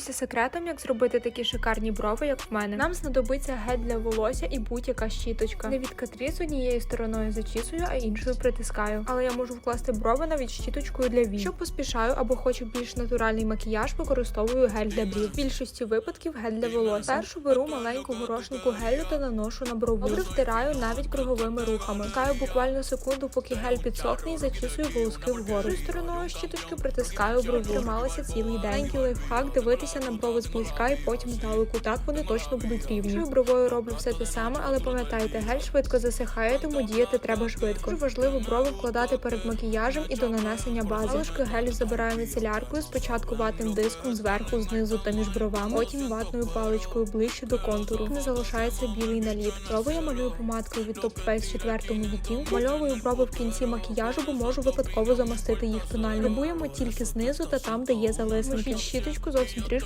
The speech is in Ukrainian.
Поділюся секретом, як зробити такі шикарні брови, як в мене. Нам знадобиться гель для волосся і будь-яка щіточка. Не від катріз однією стороною зачісую, а іншою притискаю. Але я можу вкласти брови навіть щіточкою для вій. Що поспішаю або хочу більш натуральний макіяж, використовую гель для брів. В більшості випадків гель для волосся. Першу беру маленьку горошинку гелю та наношу на брову. Добре втираю навіть круговими рухами. Чекаю буквально секунду, поки гель підсохне і зачісую волоски вгору. Стороною щіточки притискаю брову. Трималася цілий день. Лайфхак дивитися на брови зблизька і потім здалеку. Так вони точно будуть рівні. Іншою бровою роблю все те саме, але пам'ятайте, гель швидко засихає, тому діяти треба швидко. Дуже важливо брови вкладати перед макіяжем і до нанесення бази. Залишки гелю забираю міцеляркою, спочатку ватним диском зверху, знизу та між бровами, потім ватною паличкою ближче до контуру. Не залишається білий наліт. Брови я малюю помадкою від Top Face четвертому відтінку. Мальовую брови в кінці макіяжу, бо можу випадково замастити їх тонально. Пробуємо тільки знизу та там, де є залисники. Щіточку зовсім трішки